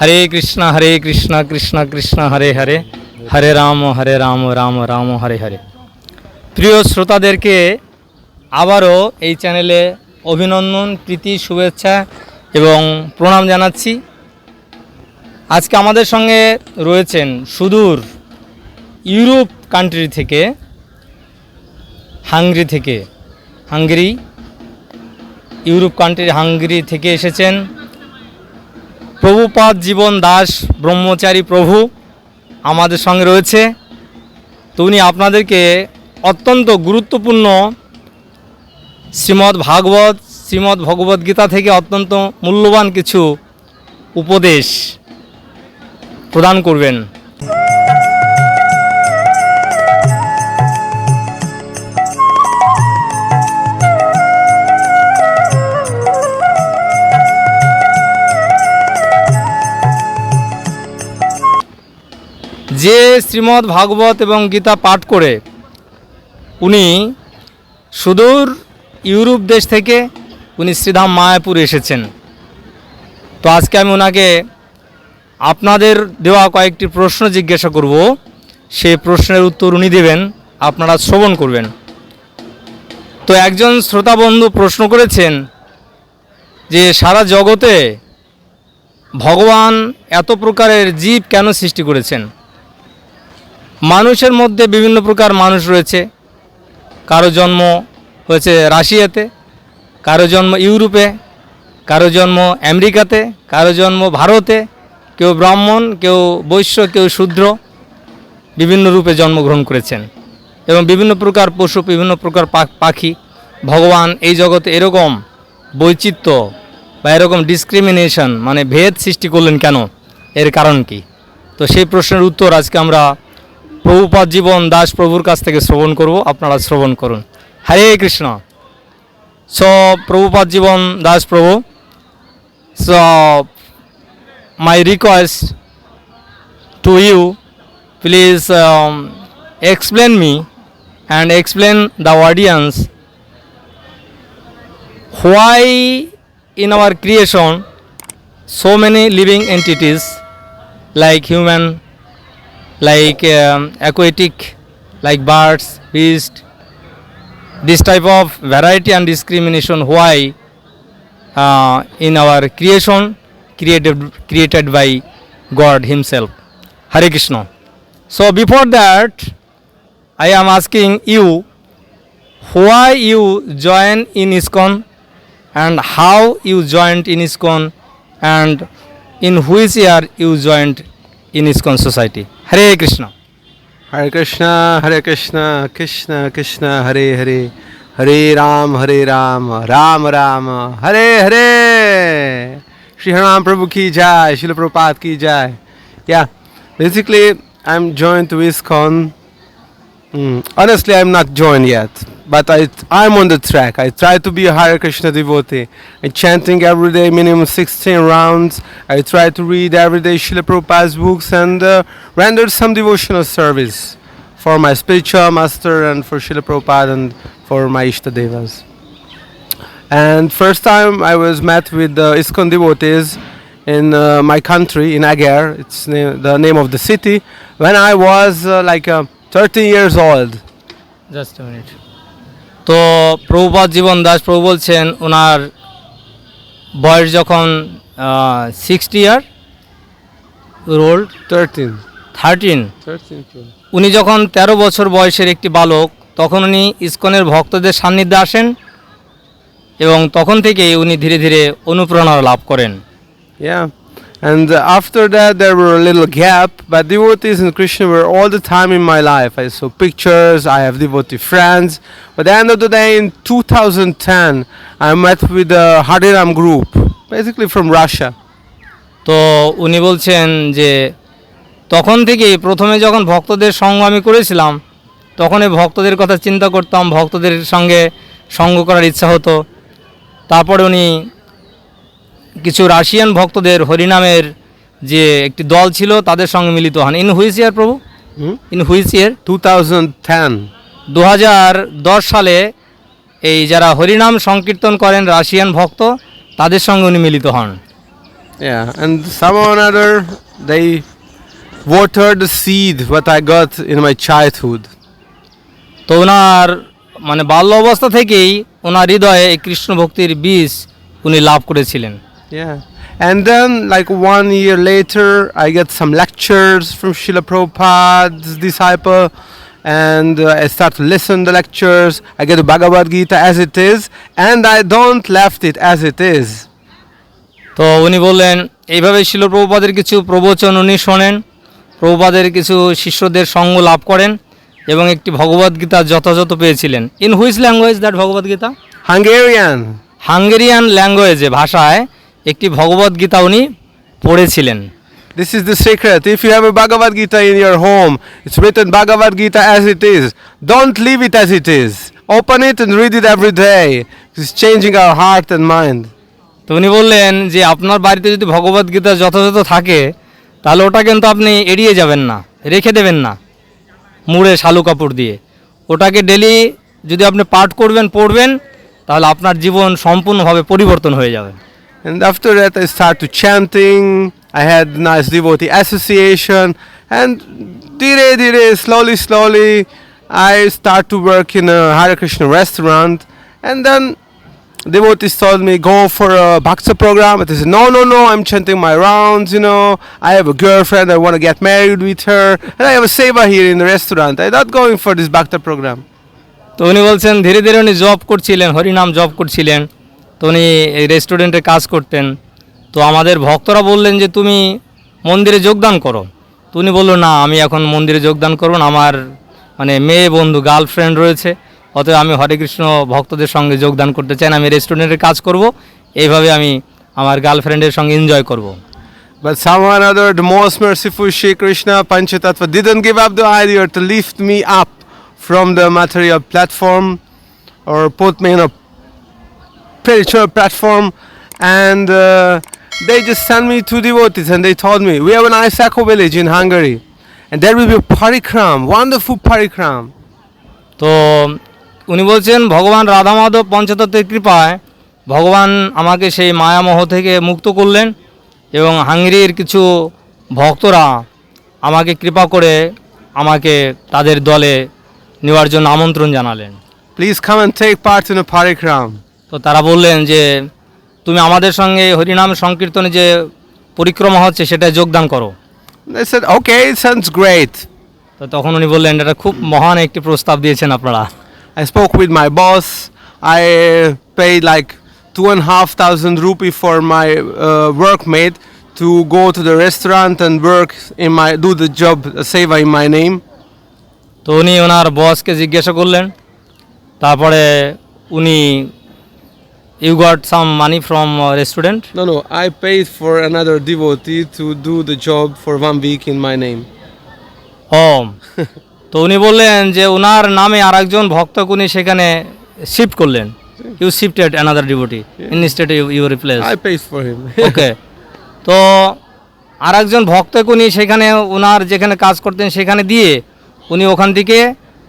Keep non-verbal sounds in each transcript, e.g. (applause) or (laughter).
হরে কৃষ্ণ হরে কৃষ্ণ কৃষ্ণ কৃষ্ণ, হরে হরে। হরে রাম হরে রাম রাম রাম, হরে হরে। প্রিয় শ্রোতাদেরকে আবারও এই চ্যানেলে অভিনন্দন, প্রীতি, শুভেচ্ছা এবং প্রণাম জানাচ্ছি। আজকে আমাদের সঙ্গে রয়েছেন সুদূর ইউরোপ কান্ট্রি থেকে, হাঙ্গরি থেকে, হাঙ্গরি, ইউরোপ কান্ট্রি হাঙ্গরি থেকে এসেছেন। প্রভুপাদ জীবন দাস, ব্রহ্মচারী প্রভু আমাদের সঙ্গে রয়েছে। তো উনি আপনাদেরকে অত্যন্ত গুরুত্বপূর্ণ শ্রীমদ্ ভাগবত, শ্রীমদ্ ভগবদ্ গীতা থেকে অত্যন্ত মূল্যবান কিছু উপদেশ প্রদান করবেন। যে শ্রীমদ্ ভাগবত এবং গীতা পাঠ করে উনি সুদূর ইউরোপ দেশ থেকে উনি শ্রীধাম মায়াপুর এসেছেন। তো আজকে আমি ওনাকে আপনাদের দেওয়া কয়েকটি প্রশ্ন জিজ্ঞাসা করব। সেই প্রশ্নের উত্তর উনি দেবেন, আপনারা শ্রবণ করবেন। তো একজন শ্রোতা বন্ধু প্রশ্ন করেছেন যে, সারা জগতে ভগবান এত প্রকারের জীব কেন সৃষ্টি করেছেন? মানুষের মধ্যে বিভিন্ন প্রকার মানুষ রয়েছে। কারও জন্ম হয়েছে রাশিয়াতে, কারও জন্ম ইউরোপে, কারও জন্ম আমেরিকাতে, কারও জন্ম ভারতে, কেউ ব্রাহ্মণ, কেউ বৈশ্য, কেউ শূদ্র বিভিন্ন রূপে জন্মগ্রহণ করেছেন এবং বিভিন্ন প্রকার পশু, বিভিন্ন প্রকার পাখি, ভগবান এই জগতে এরকম বৈচিত্র্য বা এরকম ডিসক্রিমিনেশন মানে ভেদ সৃষ্টি করলেন কেন? এর কারণ কি? তো সেই প্রশ্নের উত্তর আজকে আমরা প্রভুপাদ জীবন দাস প্রভুর কাছ থেকে শ্রবণ করব, আপনারা শ্রবণ করুন। হরে কৃষ্ণ। স, প্রভুপাদ জীবন দাস প্রভু। স my request to you please explain me and explain the audience why in our creation so many living entities like human like um, aquatic like birds beast this type of variety and discrimination why uh, in our creation created created by god himself Hare Krishna. So before that, I am asking you why you join in ISKCON and how you joined in ISKCON and in which year you joined in ISKCON society. Hare Krishna. Hare Krishna Hare Krishna Krishna Krishna, Hare Hare Hare Ram Hare Ram Ram Ram, Hare Hare. Shri हराम प्रभु की जय शिल प्रपात की जय। या basically I am join to ISKCON honestly I am not join yet. but I, I'm on the track. I try to be a Hare Krishna devotee. I'm chanting every day, minimum 16 rounds. I try to read every day Srila Prabhupada's books and uh, render some devotional service for my spiritual master and for Srila Prabhupada and for my Ishtadevas. And first time I was met with the ISKCON devotees in uh, my country, in Agar, it's na- the name of the city, when I was uh, like uh, 13 years old. Just a minute. তো প্রভুপাদ জীবন দাস প্রভু বলছেন ওনার বয়স যখন sixty year roll thirteen thirteen উনি যখন ১৩ বছর বয়সের একটি বালক তখন উনি ইসকনের ভক্তদের সান্নিধ্যে আসেন এবং তখন থেকেই উনি ধীরে ধীরে অনুপ্রেরণা লাভ করেন. And uh, after that, there were a little gap, but devotees in Krishna were all the time in my life. I saw pictures, I have devotee friends. But the end of the day, in 2010, I met with the Hariram group, basically from Russia. তো উনি বলছেন যে তখন থেকেই প্রথমে যখন ভক্তদের সঙ্গ আমি করেছিলাম তখন এই ভক্তদের কথা চিন্তা করতাম ভক্তদের সঙ্গে সঙ্গ করার ইচ্ছা হতো তারপরে উনি কিছু রাশিয়ান ভক্তদের হরিনামের যে একটি দল ছিল তাদের সঙ্গে মিলিত হন ইন হুইস ইয়ার প্রভু? ইন হুইস ইয়ার 2010. দু হাজার দশ সালে এই যারা হরিনাম সংকীর্তন করেন রাশিয়ান ভক্ত তাদের সঙ্গে উনি মিলিত হন Yeah, and somehow or another they watered the seed what I got in my childhood. তো ওনার মানে বাল্য অবস্থা থেকেই ওনার হৃদয়ে এই কৃষ্ণ ভক্তির বীজ উনি লাভ করেছিলেন Yeah. And then, like one year later, I get some lectures from Srila Prabhupada's disciple, and uh, I start to listen to the lectures. I get the Bhagavad Gita as it is, and I don't left it as it is. তো উনি বললেন এইভাবে শিল প্রভুপাদের কিছু প্রবচন উনি শোনেন প্রভুপাদের কিছু শিষ্যদের সঙ্গ লাভ করেন এবং একটি ভগবদ্গীতা যথাযথ পেয়েছিলেন in which language that Bhagavad Gita Hungarian. Hungarian ল্যাঙ্গুয়েজে ভাষায় একটি ভগবদ্গীতা উনি পড়েছিলেন This is the secret. If you have a Bhagavad Gita in your home, it's written Bhagavad Gita as it is. Don't leave it as it is. Open it and read it every day. It's changing our heart and mind. তো উনি বললেন যে আপনার বাড়িতে যদি ভগবদ্গীতা যথাযথ থাকে তাহলে ওটা কিন্তু আপনি এড়িয়ে যাবেন না রেখে দেবেন না মুড়ে শালু কাপড় দিয়ে ওটাকে ডেলি যদি আপনি পাঠ করবেন পড়বেন তাহলে আপনার জীবন সম্পূর্ণভাবে পরিবর্তন হয়ে যাবে And after that, I start to chanting. I had nice devotee association, and dire dire, slowly, slowly, I start to work in a Hare Krishna restaurant. And then devotees told me go for a bhakta program. I said no, no, no. I'm chanting my rounds. You know, I have a girlfriend. I want to get married with her, and I have a seva here in the restaurant. I'm not going for this bhakta program. তো উনি বলছেন ধীরে ধীরে উনি job করছিলেন হরিনাম job করছিলেন তো উনি রেস্টুরেন্টে কাজ করতেন। তো আমাদের ভক্তরা বললেন যে তুমি মন্দিরে যোগদান করো। তো উনি বলল না আমি এখন মন্দিরে যোগদান করব না। আমার মানে মেয়ে বন্ধু গার্লফ্রেন্ড রয়েছে। অতএব আমি হরে কৃষ্ণ ভক্তদের সঙ্গে যোগদান করতে চাই না। আমি রেস্টুরেন্টে কাজ করব। এইভাবে আমি আমার গার্লফ্রেন্ডের সঙ্গে এনজয় করব। But somehow or another, the most merciful Shri Krishna Panchatattva didn't give up the idea to lift me up from the material platform or put me in a spiritual platform. And uh, they just sent me to devotees and they told me, we have an Isako village in Hungary. And there will be a parikram, wonderful parikram. তো উনি বলছেন ভগবান রাধা মাধব পঞ্চতত্ত্বের কৃপায় ভগবান আমাকে সেই মায়ামোহ থেকে মুক্ত করলেন এবং হাঙ্গেরির কিছু ভক্তরা আমাকে কৃপা করে আমাকে তাদের দলে নেওয়ার জন্য আমন্ত্রণ জানালেন Please come and take part in a parikram. তো তারা বললেন যে তুমি আমাদের সঙ্গে হরিনাম সংকীর্তনে যে পরিক্রমা হচ্ছে সেটা যোগদান করো। ওকে সান্স গ্রেট তো তখন উনি বললেন এটা খুব মহান একটি প্রস্তাব দিয়েছেন আপনারা। I spoke with my boss I pay like two and half thousand rupee for my work made to go to the restaurant and work in my do the job save I my name তো উনি ওনার বসকে জিজ্ঞাসা করলেন। তারপরে উনি you got some money from restaurant No, no, I paid for another devotee to do the job for one week in my name. Home (laughs) তো উনি বললেন যে ওনার নামে আর একজন ভক্তকে উনি সেখানে শিফট করলেন। You shifted another devotee instead you you replace I paid for him. (laughs) Okay তো আর একজন ভক্তকে উনি সেখানে ওনার যেখানে কাজ করতেন সেখানে দিয়ে উনি ওখান থেকে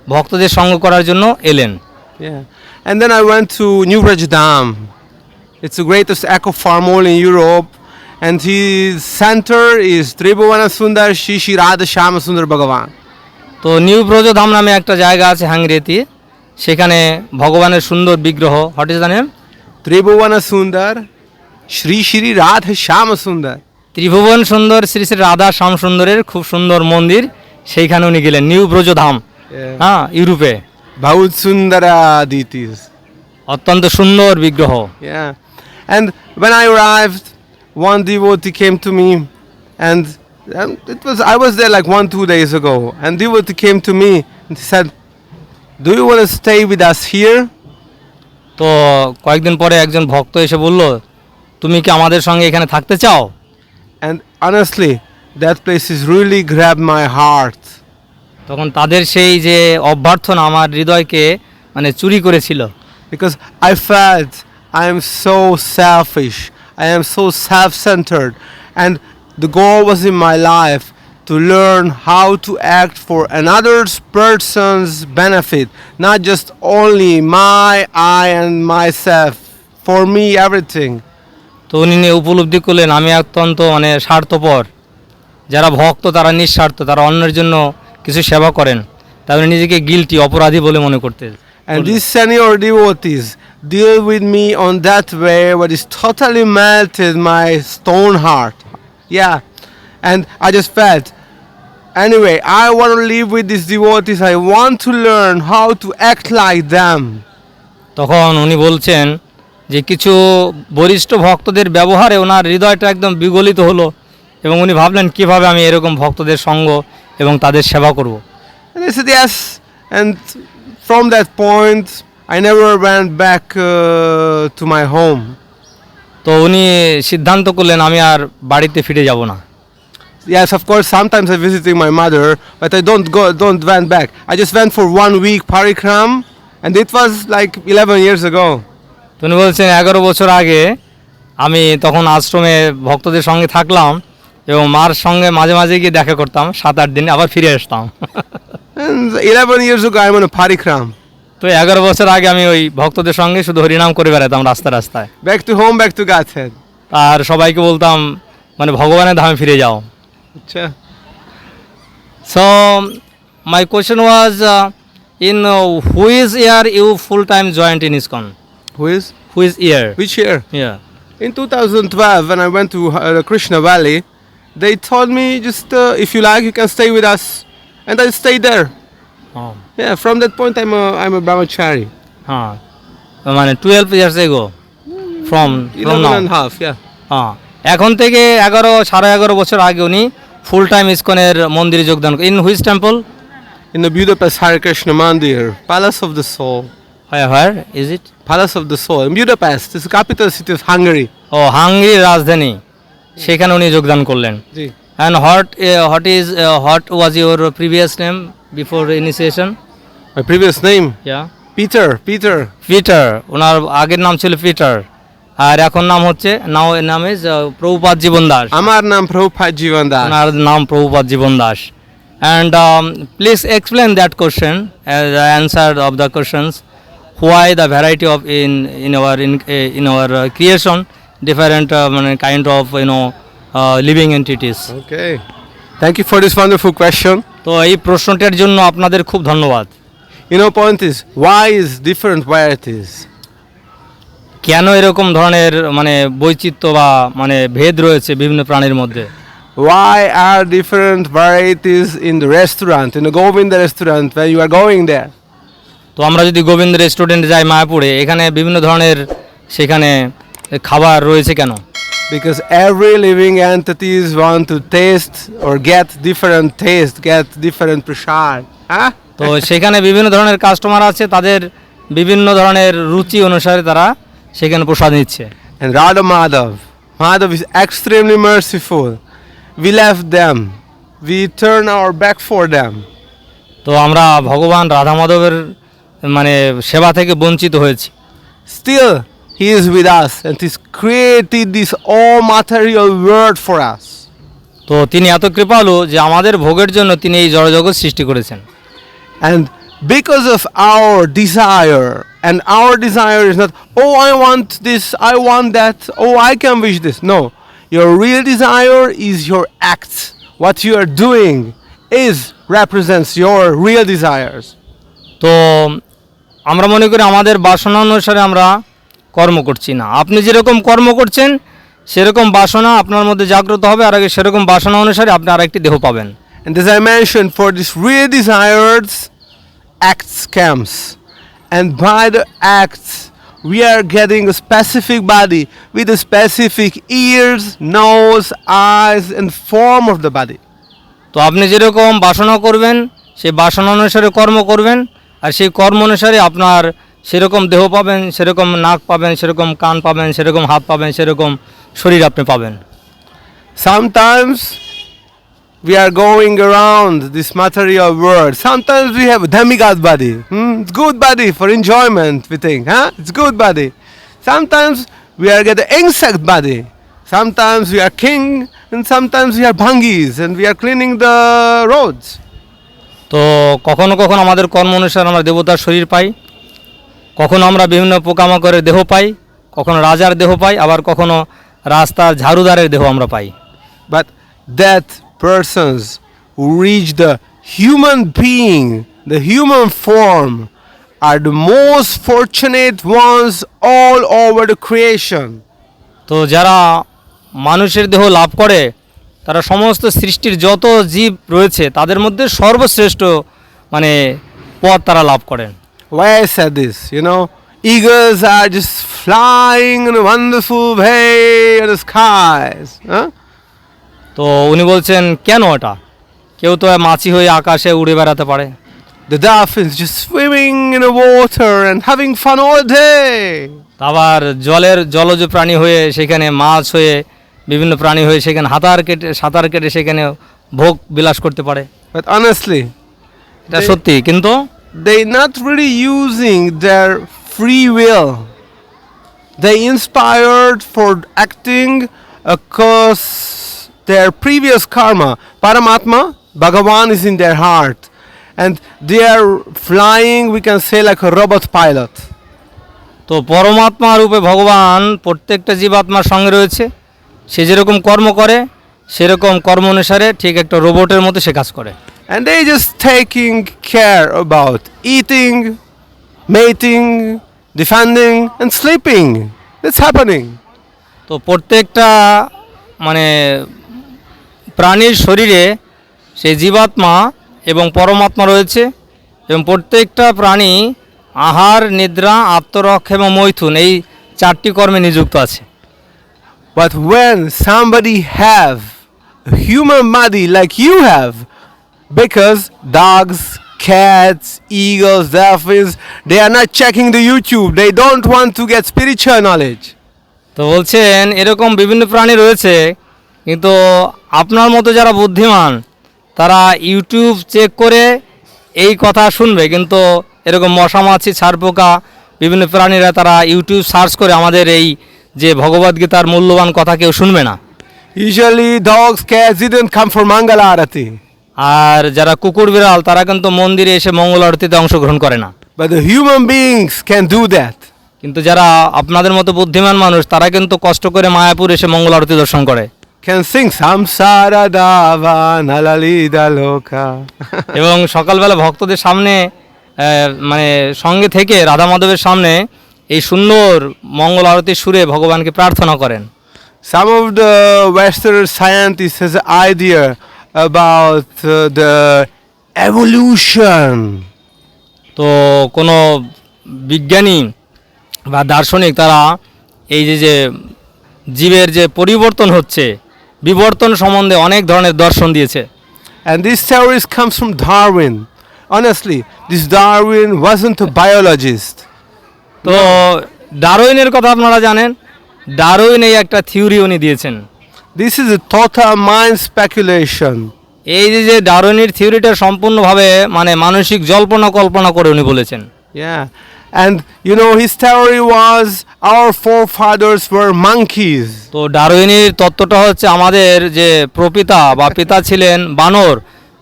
ভক্তদের সঙ্গ করার জন্য এলেন। Yeah. And then I went to New Raj Dam. It's the greatest eco farm all in Europe. And his center is Tribhuvana Sundar Shri Shri Radha Shama Sundar Bhagavan. তো নিউ ব্রজধাম নামে একটা জায়গা আছে হাঙ্গেরিতে সেখানে ভগবানের সুন্দর বিগ্রহ what is the name Tribhuvana Sundar Shri Shri Radha Shama Sundar. Tribhuvana Sundar Shri Shri Radha শ্যাম সুন্দরের খুব সুন্দর মন্দির সেইখানে উনি গেলেন নিউ ব্রজধাম Yeah. হ্যাঁ ইউরোপে Bhaut Sundara Ditis. অত্যন্ত সুন্দর বিগ্রহ Yeah. And when I arrived, one devotee came to me and um, it was I was there like one, two days ago. And devotee came to me and said, Do you want to stay with us here? তো কয়েকদিন পরে একজন ভক্ত এসে বলল তুমি কি আমাদের সঙ্গে এখানে থাকতে চাও And honestly, that place has really grabbed my heart. তখন তাদের সেই যে অভ্যর্থনা আমার হৃদয়কে মানে চুরি করেছিল। Because I fat I am so selfish I am so self centred and the goal was in my life to learn how to act for another's persons benefit না just only my I and my self for me everything তো উনি উপলব্ধি করলেন আমি অত্যন্ত মানে স্বার্থপর। যারা ভক্ত তারা নিঃস্বার্থ তারা অন্যের জন্য কিছু সেবা করেন তাদের নিজেকে গিলটি অপরাধী বলে মনে করতে And these senior devotees deal with me on that way what is totally melted my stone heart. Yeah. And I just felt, anyway, I want to live with these devotees. I want to learn how to act like them. তখন উনি বলছেন যে কিছু বরিষ্ঠ ভক্তদের ব্যবহারে ওনার হৃদয়টা একদম বিগলিত হলো এবং উনি ভাবলেন কীভাবে আমি এরকম ভক্তদের সঙ্গ এবং তাদের সেবা করব And I said, yes. And from that point, I never went back uh, to my home. তো উনি সিদ্ধান্ত করলেন আমি আর বাড়িতে ফিরে যাব না Yes, of course. Sometimes I visiting my mother, but I don't go, don't went back. I just went for one week parikram, and it was like 11 years ago. তো উনি বলছেন এগারো বছর আগে আমি তখন আশ্রমে ভক্তদের সঙ্গে থাকলাম এবং মার সঙ্গে মাঝে মাঝে গিয়ে দেখা করতাম সাত আট দিন আবার ফিরে আসতাম। And 11 years ago, I'm on a তো এগারো বছর আগে আমি ওই ভক্তদের সঙ্গে শুধু হরিনাম করে বেড়াতাম রাস্তা রাস্তায়। Back to home back to God's আর সবাইকে বলতাম মানে ভগবানের ধামে ফিরে যাও। Acha. So my question was in which year you full time joined in ISKCON is? Which year Which year? Year In 2012, when I went to uh, Krishna Valley, they told me just uh, if you like, you can stay with us, and I stayed there. Oh, Yeah, from that point, I'm a I'm a brahmachari. হ্যাঁ মানে twelve years ago from from 11 now and a half. Yeah. হ্যাঁ এখন থেকে এগারো সাড়ে এগারো বছর আগে উনি ফুল টাইম ইসকনের মন্দিরে যোগদান in which temple In the Budapest Hare Krishna Mandir, Palace of the Soul. Where where is it Palace of the Soul in Budapest. It's the capital city of Hungary. ও হাঙ্গেরির রাজধানী সেখানে উনি যোগদান করলেন. And what what is what was your previous name before initiation My previous name, yeah Peter. Peter. Peter ওনার আগের নাম ছিল পিটার আর এখন নাম হচ্ছে now name is Prabhupada Jivan Das Amar Nam Prabhupada Jivan Das. ওনার নাম Prabhupada Jivan Das and please explain that question answer of the questions why the variety of in in our in in our creation different মানে kind of you know living entities Okay. Thank you for this wonderful question. তো এই প্রশ্নটার জন্য আপনাদের খুব ধন্যবাদ You know, point is, why is different varieties? কেন এরকম ধরনের মানে বৈচিত্র্য বা মানে ভেদ রয়েছে বিভিন্ন প্রাণীর মধ্যে Why are different varieties in the restaurant, in the Govinda restaurant, when you are going there? তো আমরা যদি গোবিন্দ রেস্টুরেন্টে যাই মায়াপুরে এখানে বিভিন্ন ধরনের সেখানে খাবার রয়েছে কেন? Because every living entities want to taste or get different taste get different prasad হ্যাঁ তো সেখানে বিভিন্ন ধরনের কাস্টমার আছে তাদের বিভিন্ন ধরনের রুচি অনুসারে তারা সেখানে প্রসাদ নিচ্ছে। And Radha Madhav Madhav is extremely merciful we love them we turn our back for them তো আমরা ভগবান রাধা মাধবের মানে সেবা থেকে বঞ্চিত হয়েছি। Still He is with us and He's created this all material world for us. তো তিনি এত কৃপালু যে আমাদের ভোগের জন্য তিনি এই জড়জগৎ সৃষ্টি করেছেন And because of our desire, and our desire is not, oh, I want this, I want that, oh, I can wish this. No, your real desire is your act. What you are doing is represents your real desires. তো আমরা মনে করি আমাদের বাসনা অনুসারে আমরা কর্ম করছি না আপনি যেরকম কর্ম করছেন সেরকম বাসনা আপনার মধ্যে জাগ্রত হবে আর আগে সেরকম বাসনা অনুসারে আপনি আরেকটি দেহ পাবেন And as I mentioned, for this real desires, acts comes. And by the acts, we are getting a specific body with a specific ears, nose, eyes, and form of the body. তো আপনি যেরকম বাসনা করবেন সেই বাসনা অনুসারে কর্ম করবেন আর সেই কর্ম অনুসারে আপনার সেরকম দেহ পাবেন সেরকম নাক পাবেন সেরকম কান পাবেন সেরকম হাত পাবেন সেরকম শরীর আপনি পাবেন। Sometimes we are going around this material world sometimes we have demigod body hmm it's good body for enjoyment we think হ্যাঁ it's good body sometimes we are get insect body sometimes we are king and sometimes we are ভাঙ্গিস and we are cleaning the roads তো কখনো কখনো আমাদের কর্ম অনুসারে আমরা দেবতার শরীর পাই। কখনো আমরা বিভিন্ন পোকামাকড়ের দেহ পাই কখনো রাজার দেহ পাই আবার কখনো রাস্তার ঝাড়ুদারের দেহ আমরা পাই that persons who reach the human being, the human form, are the most fortunate ones all over the creation. তো যারা মানুষের দেহ লাভ করে তারা সমস্ত সৃষ্টির যত জীব রয়েছে তাদের মধ্যে সর্বশ্রেষ্ঠ মানে পথ তারা লাভ করেন Why I said this, you know, eagles are just flying in a wonderful way in the skies. Huh? তো উনি বলছেন কেন এটা কেউ তো মাছি হয়ে আকাশে উড়ে বেড়াতে পারে The dolphins just swimming in the water and having fun all day. আবার জলের জলজ প্রাণী হয়ে সেখানে মাছ হয়ে বিভিন্ন প্রাণী হয়ে সেখানে হাতার কেটে সাঁতার কেটে সেখানে ভোগ বিলাস করতে পারে But honestly, এটা সত্যি কিন্তু they not really using their free will. They inspired for acting across their previous karma. Paramatma, Bhagavan is in their heart. And they are flying, we can say, like a robot pilot. তো পরমাত্মা রূপে ভগবান প্রত্যেকটা জীবাত্মার সঙ্গে রয়েছে সে যেরকম কর্ম করে সেরকম কর্ম অনুসারে ঠিক একটা রোবটের মতো সে কাজ করে And they just taking care about eating, mating, defending, and sleeping. It's happening. তো প্রত্যেকটা মানে প্রাণীর শরীরে সেই জীবাত্মা এবং পরমাত্মা রয়েছে এবং প্রত্যেকটা প্রাণী আহার নিদ্রা আত্মরক্ষা এবং মৈথুন এই চারটি কর্মে নিযুক্ত আছে But when somebody have a human body like you have, because dogs, cats, eagles, dolphins, they are not checking the YouTube. They don't want to get spiritual knowledge. তো বলছেন এরকম বিভিন্ন প্রাণী রয়েছে কিন্তু আপনার মতো যারা বুদ্ধিমান তারা ইউটিউব চেক করে এই কথা শুনবে কিন্তু এরকম মশা মাছি ছাড়পোকা বিভিন্ন প্রাণীরা তারা ইউটিউব সার্চ করে আমাদের এই যে ভগবদ্গীতার মূল্যবান কথা কেউ শুনবে না Usually, dogs, cats didn't come for Mangala Arati. আর যারা কুকুর বিড়াল তারা কিন্তু মন্দিরে এসে মঙ্গল আরতিতে অংশগ্রহণ করে না But the human beings can do that. কিন্তু যারা আপনাদের মতো বুদ্ধিমান মানুষ তারা কিন্তু কষ্ট করে মায়াপুর এসে মঙ্গল আরতি দর্শন করে Can sing Samsara Dava Nalalida Loka. (laughs) এবং সকালবেলা ভক্তদের সামনে আহ, মানে সঙ্গে থেকে রাধা মাধবের সামনে এই সুন্দর মঙ্গল আরতির সুরে ভগবানকে প্রার্থনা করেন Some of the Western scientists has idea about uh, the evolution. তো কোনো বিজ্ঞানী বা দার্শনিক তারা এই যে যে জীবের যে পরিবর্তন হচ্ছে বিবর্তন সম্বন্ধে অনেক ধরনের দর্শন দিয়েছে And these theories comes from Darwin. Honestly, this Darwin wasn't a biologist. তো ডারউইনের কথা আপনারা জানেন ডারউইন এই একটা থিওরি উনি দিয়েছেন this is the mind speculation এই যে যে ডারুনির থিওরিটা সম্পূর্ণভাবে মানে মানসিক জল্পনা কল্পনা করে উনি বলেছেন। And you know his theory was our forefathers for monkeys তো ডারুইনের তত্ত্বটা হচ্ছে আমাদের যে প্রপিতা বা পিতা ছিলেন বানর।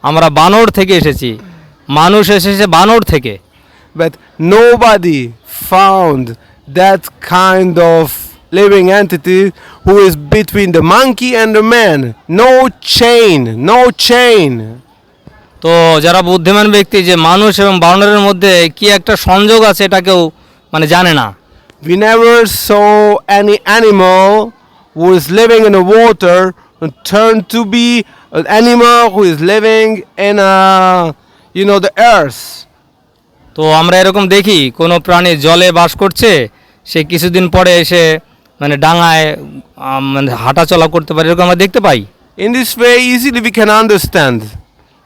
আমরা বানর থেকে এসেছি। মানুষ এসেছে বানর থেকে। But no found that kind of living entity who is between the monkey and the man. No chain, no chain. তো যারা বুদ্ধিমান ব্যক্তি যে মানুষ এবং বানরের মধ্যে কি একটা সংযোগ আছে এটা কেউ মানে জানে না We never saw any animal who is living in the water turn to be an animal who is living in a, you know, the earth. তো আমরা এরকম দেখি কোনো প্রাণী জলে বাস করছে সে কিছুদিন পরে এসে মানে ডাঙায় মানে হাঁটা চলা করতে পারে এরকম আমরা দেখতে পাই in In this way, easily we can understand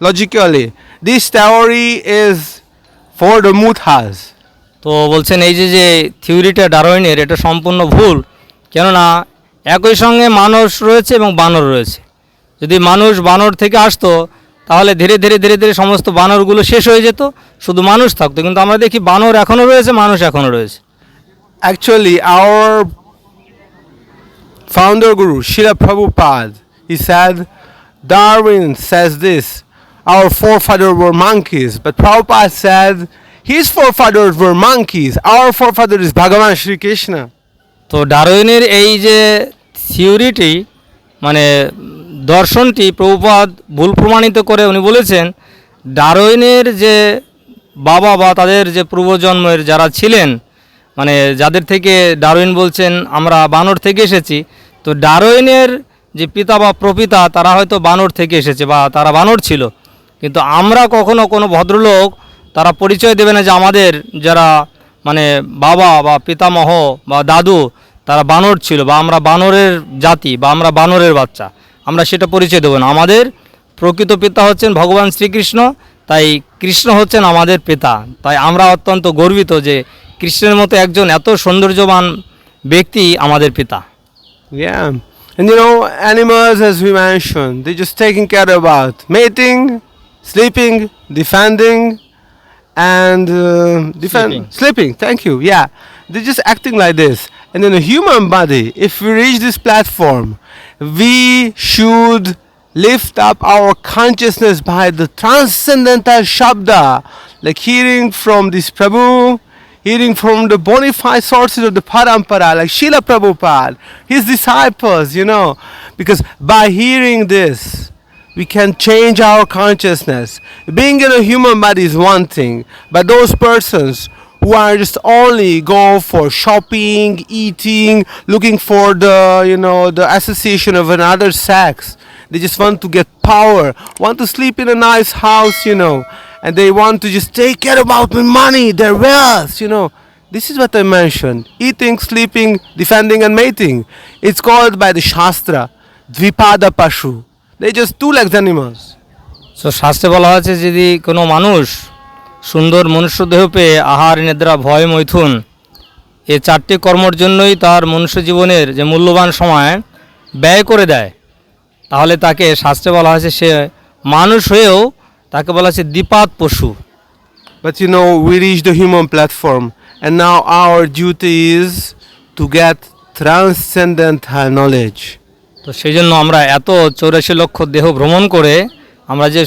logically. This theory is for the muthas. তো বলছেন এই যে যে থিওরিটা ডারউইনের এটা সম্পূর্ণ ভুল কেননা একই সঙ্গে মানুষ রয়েছে এবং বানর রয়েছে যদি মানুষ বানর থেকে আসতো তাহলে ধীরে ধীরে ধীরে ধীরে সমস্ত বানরগুলো শেষ হয়ে যেত শুধু মানুষ থাকতো কিন্তু আমরা দেখি বানর এখনও রয়েছে মানুষ এখনও রয়েছে Actually, our founder guru, Srila Prabhupada, he said, Darwin says this, our forefathers were monkeys. But Prabhupada said, his forefathers were monkeys. Our forefather is Bhagavan Sri Krishna. তো ডারউইনের এই যে থিওরিটি মানে দর্শনটি প্রভুপাদ ভুল প্রমাণিত করে উনি বলেছেন ডারউইনের যে বাবা বা তাদের যে পূর্বজন্মের যারা ছিলেন মানে যাদের থেকে ডারউইন বলছেন আমরা বানর থেকে এসেছি তো ডারউইনের যে পিতা বা প্রপিতা, তারা হয়তো বানর থেকে এসেছে বা তারা বানর ছিল। কিন্তু আমরা কখনো কোনো ভদ্রলোক, তারা পরিচয় দেবে না যে আমাদের যারা মানে বাবা বা পিতামহ বা দাদু, তারা বানর ছিল বা আমরা বানরের জাতি বা আমরা বানরের বাচ্চা। আমরা সেটা পরিচয় দেবো না। আমাদের প্রকৃত পিতা হচ্ছেন ভগবান শ্রীকৃষ্ণ, তাই কৃষ্ণ হচ্ছেন আমাদের পিতা। তাই আমরা অত্যন্ত গর্বিত যে কৃষ্ণের মতো একজন এত সৌন্দর্যবান ব্যক্তি আমাদের পিতা। Yeah. And you know, animals, as we mentioned, they're just taking care about mating, sleeping, defending, and uh, defend Sleeping. sleeping. Thank you. Yeah, they're just acting like this. And in a human body, if we reach this platform, we should lift up our consciousness by the transcendental shabda, like hearing from this Prabhu, hearing from the bona fide sources of the parampara, like Srila Prabhupada, his disciples, you know, because by hearing this, we can change our consciousness. Being in a human body is one thing, but those persons who are just only go for shopping, eating, looking for the you know the association of another sex. They just want to get power, want to sleep in a nice house, you know, and they want to just take care about my money, their wealth, you know. This is what I mentioned eating, sleeping, defending, and mating. It's called by the Shastra Dvipada Pashu. They're just two legs animals. তো শাস্ত্রে বলা হয়েছে যদি কোনো মানুষ সুন্দর মনুষ্য দেহ পেয়ে আহার নিদ্রা ভয় মৈথুন এই চারটি কর্মর জন্যই তার মনুষ্য জীবনের যে মূল্যবান সময় ব্যয় করে দেয় তাহলে তাকে শাস্ত্রে বলা হয়েছে সে মানুষ হয়েও তাকে বলা হচ্ছে দ্বিপাত পশু। But you know we reach the human platform and now our duty is to get transcendent হ্যার নলেজ তো সেই জন্য আমরা এত চৌরাশি লক্ষ দেহ ভ্রমণ করে আমরা যে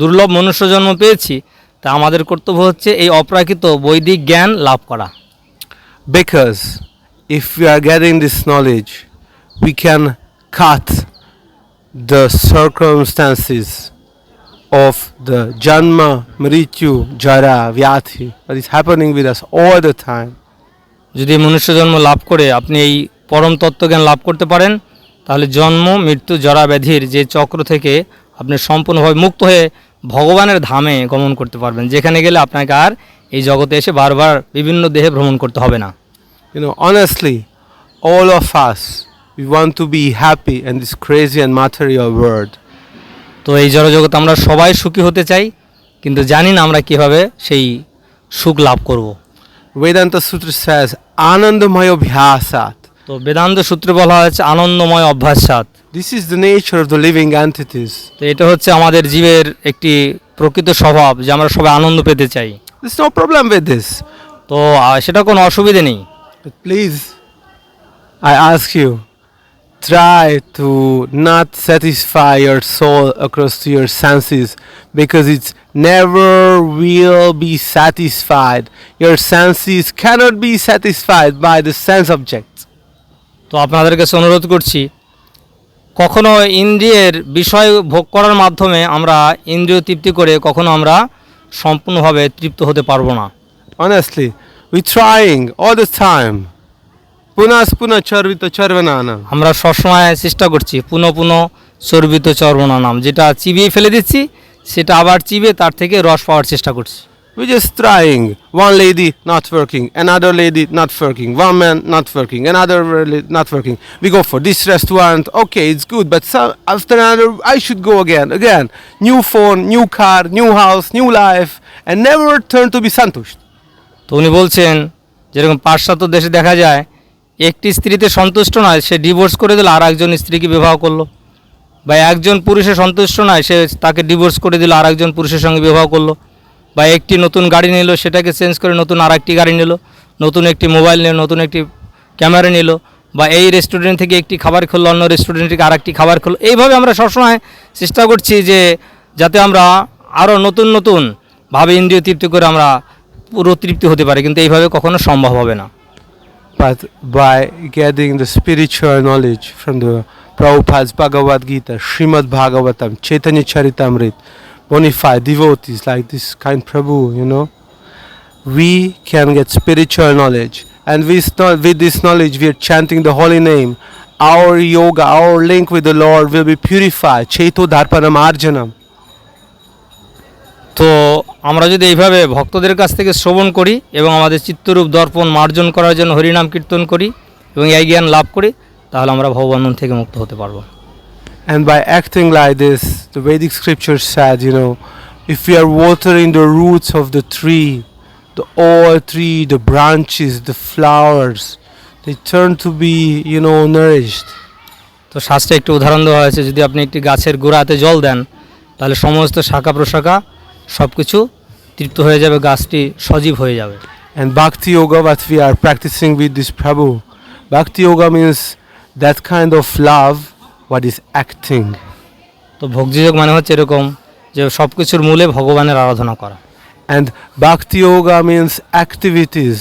দুর্লভ মনুষ্য জন্ম পেয়েছি তা আমাদের কর্তব্য হচ্ছে এই অপ্রাকৃত বৈদিক জ্ঞান লাভ করা। Because if you are gathering this knowledge we can cut the circumstances of the Janma, Mrityu, Jara, Vyati that is happening with us all the time. যদি মনুষ্য জন্ম লাভ করে আপনি এই পরম তত্ত্বজ্ঞান লাভ করতে পারেন তাহলে জন্ম মৃত্যু জরা ব্যাধির যে চক্র থেকে আপনি সম্পূর্ণভাবে মুক্ত হয়ে ভগবানের ধামে গমন করতে পারবেন যেখানে গেলে আপনাকে আর এই জগতে এসে বারবার বিভিন্ন দেহে ভ্রমণ করতে হবে না You know, honestly, all of us, we want to be happy in this crazy and material world. তো এই জড়জগতে আমরা সবাই সুখী হতে চাই কিন্তু জানি না আমরা কীভাবে সেই সুখ লাভ করব বেদান্ত সূত্র says, Anandamaya Bhyasat. তো বেদান্ত সূত্রে বলা হয়েছে আনন্দময় অভ্যাসাত this is the nature of the living entities. তো এটা হচ্ছে আমাদের জীবের একটি প্রকৃত স্বভাব যে আমরা সবাই আনন্দ পেতে চাই There's no problem with this. তো সেটা কোনো অসুবিধে নেই please I ask you, try to not satisfy your soul across to your senses because it never will be satisfied. Your senses cannot be satisfied by the sense objects. তো আপনাদের কাছে অনুরোধ করছি কখনো ইন্দ্রিয়ের বিষয় ভোগ করার মাধ্যমে আমরা ইন্দ্রিয় তৃপ্তি করে কখনো আমরা সম্পূর্ণভাবে তৃপ্ত হতে পারব না Honestly, we're trying all the time. Punas puna charvita charvanana. আমরা সবসময় চেষ্টা করছি পুনঃ পুনঃ চর্বিত চর্বণা নাম যেটা চিবিয়ে ফেলে দিচ্ছি সেটা আবার চিবিয়ে তার থেকে রস পাওয়ার চেষ্টা করছি We're just trying. One lady not working, another lady not working, one man not working, another not working. We go for this restaurant. Okay, it's good, but some, after another, I should go again. Again, new phone, new car, new house, new life, and never turn to be santusht. তো উনি বলছেন যেরকম পাশ্চাত্য দেশে দেখা যায় একটি স্ত্রীতে সন্তুষ্ট নয়, সে ডিভোর্স করে দিল, আর একজন স্ত্রীকে বিবাহ করল। বা একজন পুরুষে সন্তুষ্ট নয়, সে তাকে ডিভোর্স করে দিল, আর একজন পুরুষের সঙ্গে বিবাহ করল। বা একটি নতুন গাড়ি নিল, সেটাকে চেঞ্জ করে নতুন আর একটি গাড়ি নিল, নতুন একটি মোবাইল নিল, নতুন একটি ক্যামেরা নিল, বা এই রেস্টুরেন্ট থেকে একটি খাবার খেলো, অন্য রেস্টুরেন্ট থেকে আর একটি খাবার খেলো। এইভাবে আমরা সবসময় চেষ্টা করছি যে, যাতে আমরা আরও নতুন নতুন ভাবে ইন্দ্রিয় তৃপ্তি করে আমরা পুরো তৃপ্তি হতে পারি, কিন্তু এইভাবে কখনো সম্ভব হবে না। But by getting the spiritual knowledge from the Prabhupada's Bhagavad Gita, Srimad Bhagavatam, Chaitanya Charitamrit, bona fide devotees like this kind Prabhu, you know, we can get spiritual knowledge. And with, with this knowledge, we are chanting the holy name. Our yoga, our link with the Lord will be purified. Chaito Dharpanam Arjanam. তো আমরা যদি এইভাবে ভক্তদের কাছ থেকে শ্রবণ করি এবং আমাদের চিত্তরূপ দর্পণ মার্জন করার জন্য হরিনাম কীর্তন করি এবং এই জ্ঞান লাভ করি তাহলে আমরা ভগবান থেকে মুক্ত হতে পারব And by acting like this, the Vedic scripture said, you know, if we are watering the roots of the tree, the all tree, the branches, the flowers, they turn to be, you know, nourished. তো শাস্ত্রে একটি উদাহরণ দেওয়া হয়েছে যদি আপনি একটি গাছের গোড়াতে জল দেন তাহলে সমস্ত শাখা প্রশাখা সব কিছু তৃপ্ত হয়ে যাবে গাছটি সজীব হয়ে যাবে। And bhakti yoga but we are practising with this Prabhu bhakti yoga means that kind of love what is acting তো ভক্তি মানে হচ্ছে এরকম যে সব কিছুর মূলে ভগবানের আরাধনা করা। And bhakti yoga means activities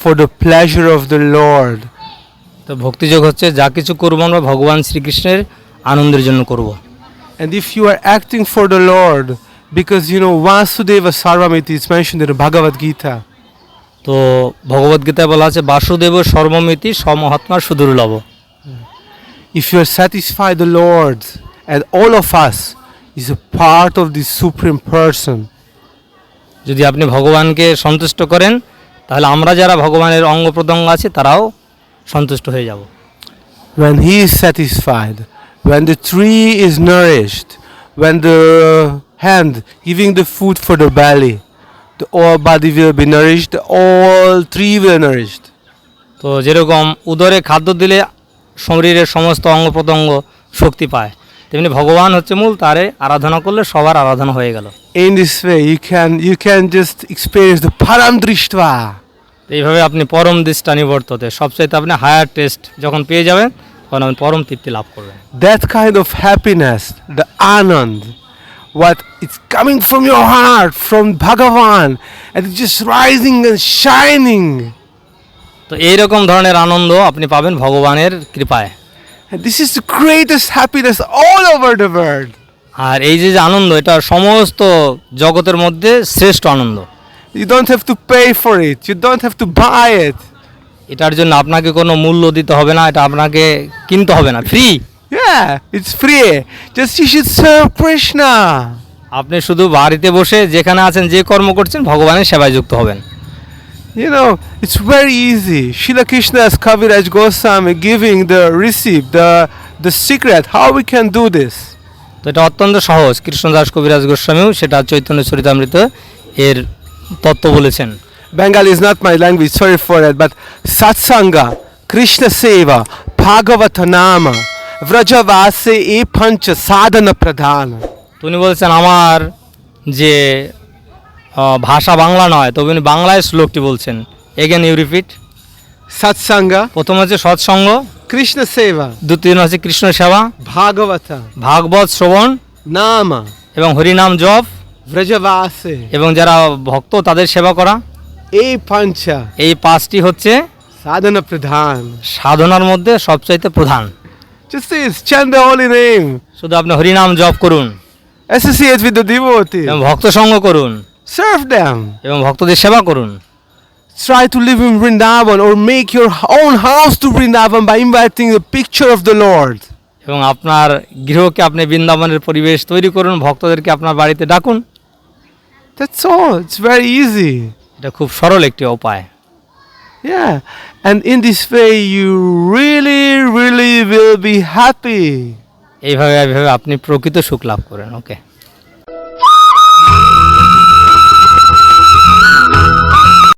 for the pleasure of the lord তো ভক্তিযোগ হচ্ছে যা কিছু করব আমরা ভগবান শ্রীকৃষ্ণের আনন্দের জন্য করব। And if you are acting for the lord because you know Vasudeva Sarvamiti is mentioned in the Bhagavad Gita, তো ভগবদ্গীতায় বলা আছে Vasudev সর্বমিতি সমহাত্মার সুদুর্লভ if you are satisfied the Lord, and all of us is a part of the Supreme Person, যদি আপনি ভগবানকে সন্তুষ্ট করেন তাহলে আমরা যারা ভগবানের অঙ্গ প্রত্যঙ্গ আছে তারাও সন্তুষ্ট হয়ে যাব when He is satisfied, when the tree is nourished, when the hand giving the food for the belly, the whole body will be nourished, all tree will nourished. তো যেরকম উদরে খাদ্য দিলে শরীরের সমস্ত অঙ্গ প্রত্যঙ্গ শক্তি পায় তেমনি ভগবান হচ্ছে মূল তারে আরাধনা করলে সবার আরাধনা হয়ে গেল In this way, you can you can just experience the Param Drishtva. তো এইভাবে আপনি পরম দৃষ্টা নিবর্ততে সবচাইতে আপনি হায়ার টেস্ট যখন পেয়ে যাবেন তখন আপনি পরম তৃপ্তি লাভ করবেন that kind of happiness, the anand, what it's coming from your heart, from Bhagavan, and it's just rising and shining. তো এইরকম ধরনের আনন্দ আপনি পাবেন ভগবানের কৃপায় this is the greatest happiness all over the world. আর এই যে আনন্দ এটা সমস্ত জগতের মধ্যে শ্রেষ্ঠ আনন্দ You don't have to pay for it, you don't have to buy it. এটার জন্য আপনাকে কোনো মূল্য দিতে হবে না এটা আপনাকে কিনতে হবে না free Yeah, it's free. Just you should serve Krishna. আপনি শুধু বাড়িতে বসে যেখানে আছেন যে কর্ম করছেন ভগবানের সেবায় যুক্ত হবেন You know, it's very easy. Srila Krishna's Kaviraj Goswami giving the receipt, the the secret how we can do this. তো এটা অত্যন্ত সহজ কৃষ্ণদাস কবিরাজ গোস্বামীও সেটা চৈতন্য চরিতামৃত এর তত্ত্ব বলেছেন Bengali is not my language, sorry for that, but Satsanga, Krishna Seva, Bhagavata Nama, E Pancha Sadhana Pradhana. তো উনি বলছেন আমার যে ভাষা বাংলা নয় তবে উনি বাংলায় শ্লোকটি বলছেন। এগেন ইউ রিপিট Satsanga, প্রথম হচ্ছে সৎসঙ্গ Krishna Seva, দ্বিতীয় হচ্ছে কৃষ্ণ সেবা ভাগবত ভাগবত শ্রবণ নাম এবং হরিনাম জপ Vrajavase, এবং যারা ভক্ত তাদের সেবা করা। e Pancha এই পাঁচটি হচ্ছে সাধনা প্রধান সাধনার মধ্যে সবচাইতে প্রধান। Just this, chant the holy name, শুধু আপনি হরিনাম জপ করুন associate with the devotee, এবং ভক্ত সঙ্গ করুন serve them. এবং ভক্তদের সেবা করুন Try to live in Vrindavan or make your own house to Vrindavan by inviting the picture of the Lord. এবং আপনার গৃহকে আপনি বৃন্দাবনের পরিবেশ তৈরি করুন ভক্তদেরকে আপনার বাড়িতে ডাকুন That's all. It's very easy. এটা খুব সরল একটি উপায় Yeah. And in this way, you really, really will be happy. এইভাবে এইভাবে আপনি প্রকৃত সুখ লাভ করেন ওকে